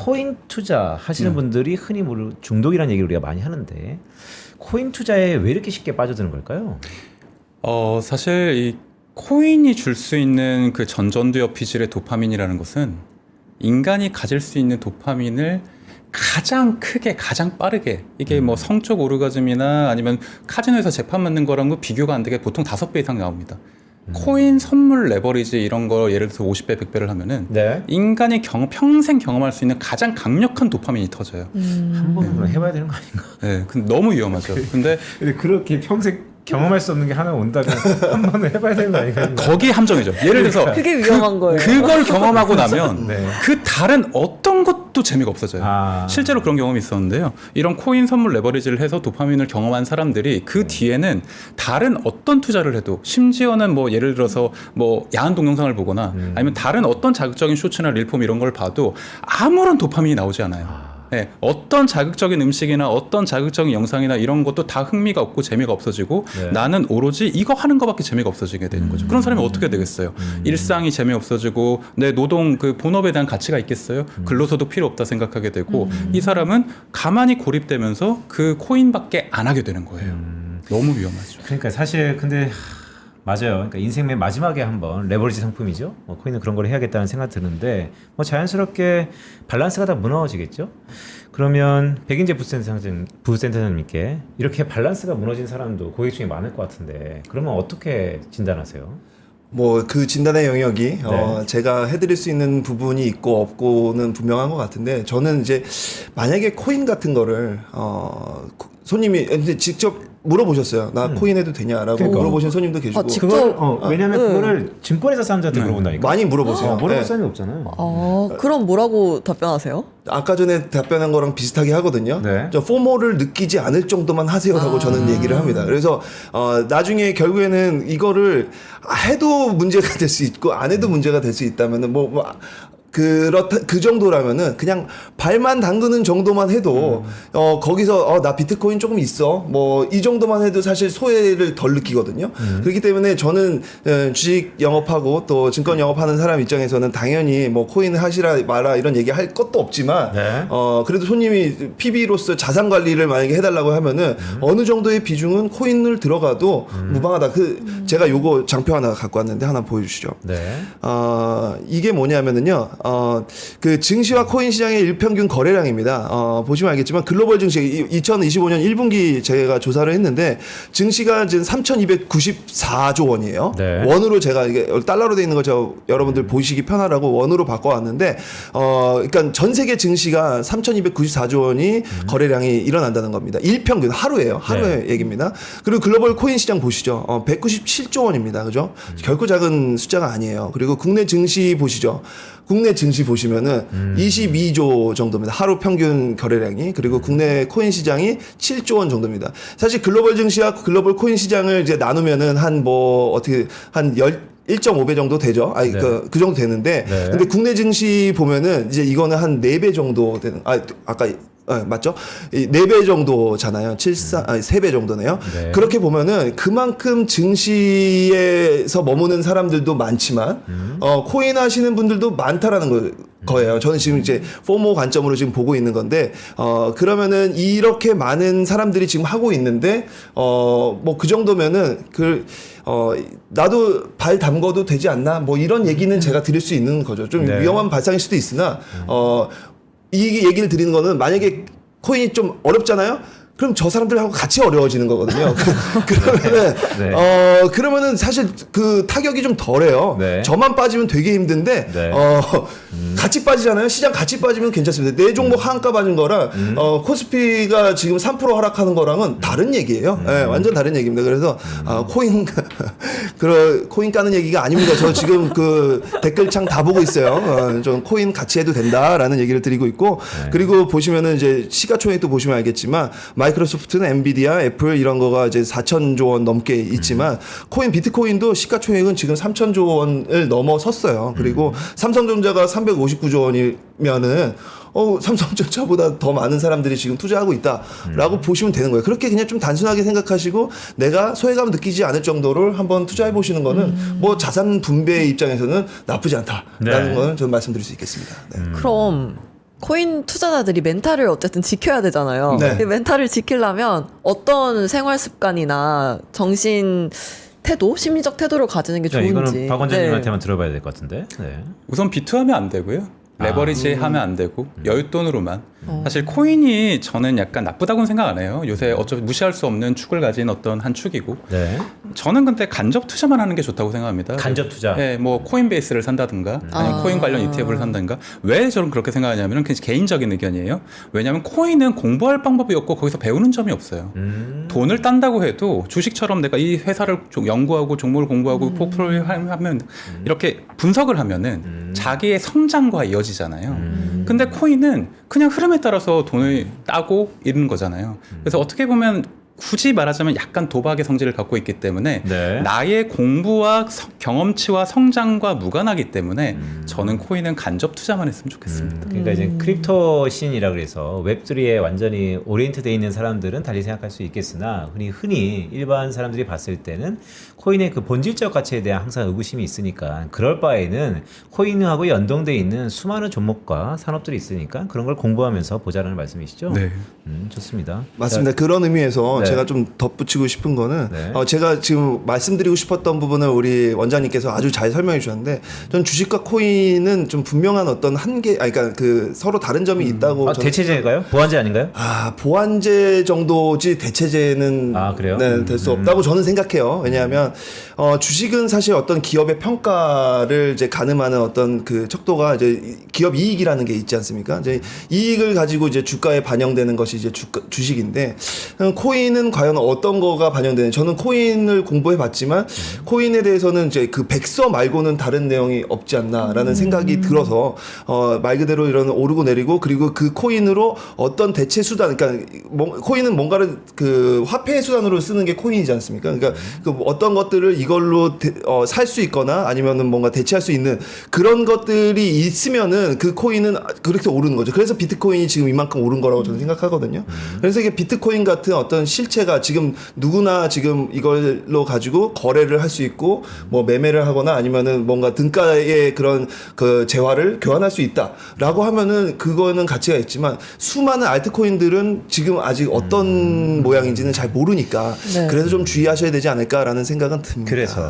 코인 투자 하시는 분들이 흔히 모르 중독이라는 얘기를 우리가 많이 하는데 코인 투자에 왜 이렇게 쉽게 빠져드는 걸까요? 어, 사실 이 코인이 줄 수 있는 그 전전두엽 피질의 도파민이라는 것은 인간이 가질 수 있는 도파민을 가장 크게 가장 빠르게 이게 뭐 성적 오르가즘이나 아니면 카지노에서 재판 맞는 거랑 그 비교가 안 되게 보통 다섯 배 이상 나옵니다. 코인 선물 레버리지 이런 거 예를 들어서 50배, 100배를 하면은 네. 인간이 경, 평생 경험할 수 있는 가장 강력한 도파민이 터져요. 한 번은 그럼 해봐야 되는 거 아닌가? 네, 근데 너무 위험하죠. 근데 근데 그렇게 평생 경험할 수 없는 게 하나 온다면 한 번은 해봐야 되는 거 아닌가? 거기에 함정이죠. 예를 들어서 그게 위험한 거예요. 그걸 경험하고 나면 네. 그 다른 어떤 것도 재미가 없어져요. 아. 실제로 그런 경험이 있었는데요. 이런 코인 선물 레버리지를 해서 도파민을 경험한 사람들이 그 뒤에는 다른 어떤 투자를 해도 심지어는 뭐 예를 들어서 뭐 야한 동영상을 보거나 음. 아니면 다른 어떤 자극적인 쇼츠나 릴폼 이런 걸 봐도 아무런 도파민이 나오지 않아요. 네, 어떤 자극적인 음식이나 어떤 자극적인 영상이나 이런 것도 다 흥미가 없고 재미가 없어지고 네. 나는 오로지 이거 하는 것밖에 재미가 없어지게 되는 거죠. 그런 사람이 어떻게 되겠어요? 음. 일상이 재미 없어지고 내 노동 그 본업에 대한 가치가 있겠어요? 음. 근로소득 필요 없다 생각하게 되고 이 사람은 가만히 고립되면서 그 코인밖에 안 하게 되는 거예요. 음. 너무 위험하죠. 그러니까 사실 근데 하, 맞아요. 그러니까 인생 맨 마지막에 한번 레버리지 상품이죠. 뭐 코인은 그런 걸 해야겠다는 생각 드는데 뭐 자연스럽게 밸런스가 다 무너지겠죠. 그러면 백인재 부센터장 부센터장님께 이렇게 밸런스가 무너진 사람도 고객 중에 많을 것 같은데 그러면 어떻게 진단하세요? 뭐 그 진단의 영역이 네. 어 제가 해드릴 수 있는 부분이 있고 없고는 분명한 것 같은데 저는 이제 만약에 코인 같은 거를 어 코- 손님이 이제 직접 물어보셨어요. 나 코인 해도 되냐라고 음. 그러니까. 물어보신 손님도 계시고 아, 직- 그걸 직접- 어, 왜냐하면 네. 그거를 증권회사 사람들한테 네. 물어본다니까. 많이 물어보세요. 어, 물어볼 네. 사람이 없잖아요. 어, 그럼 뭐라고 답변하세요? 아까 전에 답변한 거랑 비슷하게 하거든요. 네. 저 포모를 느끼지 않을 정도만 하세요라고 아. 저는 얘기를 합니다. 그래서 어, 나중에 결국에는 이거를 해도 문제가 될 수 있고 안 해도 문제가 될 수 있다면은 뭐, 뭐 그렇다 그 정도라면은 그냥 발만 담그는 정도만 해도 어 거기서 어 나 비트코인 조금 있어 뭐 이 정도만 해도 사실 소외를 덜 느끼거든요. 그렇기 때문에 저는 어, 주식 영업하고 또 증권 영업하는 사람 입장에서는 당연히 뭐 코인 하시라 마라 이런 얘기 할 것도 없지만 네. 어 그래도 손님이 PB로서 자산 관리를 만약에 해달라고 하면은 어느 정도의 비중은 코인을 들어가도 무방하다. 그 제가 요거 장표 하나 갖고 왔는데 하나 보여주시죠. 네. 어, 이게 뭐냐면은요, 어, 그 증시와 코인 시장의 일평균 거래량입니다. 어, 보시면 알겠지만 글로벌 증시, 이- 2025년 1분기 제가 조사를 했는데 증시가 지금 3,294조 원이에요. 네. 원으로 제가 이게 달러로 돼 있는 거저 여러분들 보시기 편하라고 원으로 바꿔왔는데, 어, 그러니까 전 세계 증시가 3,294조 원이 거래량이 일어난다는 겁니다. 일평균 하루예요. 하루의 얘기입니다. 그리고 글로벌 코인 시장 보시죠. 어, 197조 원입니다. 그죠? 결코 작은 숫자가 아니에요. 그리고 국내 증시 보시죠. 국내 증시 보시면은 22조 정도입니다. 하루 평균 거래량이. 그리고 국내 코인 시장이 7조 원 정도입니다. 사실 글로벌 증시와 글로벌 코인 시장을 이제 나누면은 한 뭐 어떻게 한열 1.5배 정도 되죠. 아니, 네. 그, 그 정도 되는데. 네. 근데 국내 증시 보면은 이제 이거는 한 4배 정도 되는, 아, 아까, 아, 맞죠? 이 4배 정도잖아요. 7사, 아니, 3배 정도네요. 네. 그렇게 보면은 그만큼 증시에서 머무는 사람들도 많지만, 어, 코인 하시는 분들도 많다라는 거, 거예요. 저는 지금 이제 포모 관점으로 지금 보고 있는 건데, 어, 그러면은 이렇게 많은 사람들이 지금 하고 있는데, 어, 뭐 그 정도면은 그, 어, 나도 발 담궈도 되지 않나? 뭐 이런 얘기는 제가 드릴 수 있는 거죠. 좀 네. 위험한 발상일 수도 있으나, 어, 이 얘기를 드리는 거는 만약에 코인이 좀 어렵잖아요? 그럼 저 사람들하고 같이 어려워지는 거거든요. 그, 그러면은, 네. 어, 그러면은 사실 그 타격이 좀 덜해요. 네. 저만 빠지면 되게 힘든데, 네. 어, 같이 빠지잖아요. 시장 같이 빠지면 괜찮습니다. 네 종목 한가 빠진 거랑, 어, 코스피가 지금 3% 하락하는 거랑은 다른 얘기예요. 예, 완전 다른 얘기입니다. 그래서, 아, 코인, 그런, 코인 까는 얘기가 아닙니다. 저 지금 그 댓글창 다 보고 있어요. 어, 좀 코인 같이 해도 된다라는 얘기를 드리고 있고, 그리고 보시면은 이제 시가총액도 보시면 알겠지만, 마이 크로소프트는 엔비디아, 애플 이런 거가 이제 4천조 원 넘게 있지만, 코인, 비트코인도 시가총액은 지금 3천조 원을 넘어섰어요. 그리고 삼성전자가 359조 원이면은, 어, 삼성전자보다 더 많은 사람들이 지금 투자하고 있다라고 보시면 되는 거예요. 그렇게 그냥 좀 단순하게 생각하시고 내가 소외감 느끼지 않을 정도를 한번 투자해 보시는 거는 뭐 자산 분배 입장에서는 나쁘지 않다라는 네. 거는 저는 말씀드릴 수 있겠습니다. 네. 그럼 코인 투자자들이 멘탈을 어쨌든 지켜야 되잖아요. 네. 그 멘탈을 지키려면 어떤 생활 습관이나 정신 태도, 심리적 태도를 가지는 게 자, 좋은지. 이거는 박 네. 원장님한테만 들어봐야 될 것 같은데. 네. 우선 비투하면 안 되고요. 레버리지 하면 안 되고 여윳돈으로만 어. 사실 코인이 저는 약간 나쁘다고는 생각 안 해요. 요새 어차피 무시할 수 없는 축을 가진 어떤 한 축이고 네. 저는 근데 간접 투자만 하는 게 좋다고 생각합니다. 간접 투자. 네, 뭐 코인베이스를 산다든가 아니면 아. 코인 관련 ETF를 산다든가 왜 저는 그렇게 생각하냐면 그냥 개인적인 의견이에요. 왜냐하면 코인은 공부할 방법이 없고 거기서 배우는 점이 없어요. 음. 돈을 딴다고 해도 주식처럼 내가 이 회사를 좀 연구하고 종목을 공부하고 포트폴리오 하면 이렇게 분석을 하면은 음. 자기의 성장과 이어지 잖아요. 음. 근데 코인은 그냥 흐름에 따라서 돈을 따고 이런 거잖아요. 그래서 어떻게 보면 굳이 말하자면 약간 도박의 성질을 갖고 있기 때문에 네. 나의 공부와 성- 경험치와 성장과 무관하기 때문에 음. 저는 코인은 간접 투자만 했으면 좋겠습니다. 음, 그러니까 이제 크립토 씬이라 그래서 웹3에 완전히 오리엔트돼 있는 사람들은 달리 생각할 수 있겠으나 흔히 흔히 일반 사람들이 봤을 때는 코인의 그 본질적 가치에 대한 항상 의구심이 있으니까 그럴 바에는 코인하고 연동돼 있는 수많은 종목과 산업들이 있으니까 그런 걸 공부하면서 보자라는 말씀이시죠? 네. 음, 좋습니다. 맞습니다. 그런 의미에서 네. 제가 좀 덧붙이고 싶은 거는 네. 어, 제가 지금 말씀드리고 싶었던 부분을 우리 원장님께서 아주 잘 설명해 주셨는데 전 주식과 코인은 좀 분명한 어떤 한계, 아니 그러니까 그 서로 다른 점이 있다고 아, 저는 대체제인가요? 보완제 아닌가요? 아 보완제 정도지 대체제는 아, 그래요? 네, 될 수 없다고 저는 생각해요. 왜냐하면 어, 주식은 사실 어떤 기업의 평가를 이제 가늠하는 어떤 그 척도가 이제 이- 기업 이익이라는 게 있지 않습니까? 이제 이익을 가지고 이제 주가에 반영되는 것이 이제 주가, 주식인데 음, 코인은 과연 어떤 거가 반영되는? 저는 코인을 공부해 봤지만 코인에 대해서는 이제 그 백서 말고는 다른 내용이 없지 않나라는 생각이 들어서 어, 말 그대로 이런 오르고 내리고 그리고 그 코인으로 어떤 대체 수단 그러니까 뭐, 코인은 뭔가를 그 화폐 수단으로 쓰는 게 코인이지 않습니까? 그러니까 그 어떤 것들을 이걸로 어, 살 수 있거나 아니면은 뭔가 대체할 수 있는 그런 것들이 있으면은 그 코인은 그렇게 오르는 거죠. 그래서 비트코인이 지금 이만큼 오른 거라고 저는 생각하거든요. 그래서 이게 비트코인 같은 어떤 실체가 지금 누구나 지금 이걸로 가지고 거래를 할 수 있고 뭐 매매를 하거나 아니면은 뭔가 등가의 그런 그 재화를 교환할 수 있다라고 하면은 그거는 가치가 있지만 수많은 알트코인들은 지금 아직 어떤 모양인지는 잘 모르니까 네. 그래서 좀 주의하셔야 되지 않을까라는 생각은 듭니다. 그래서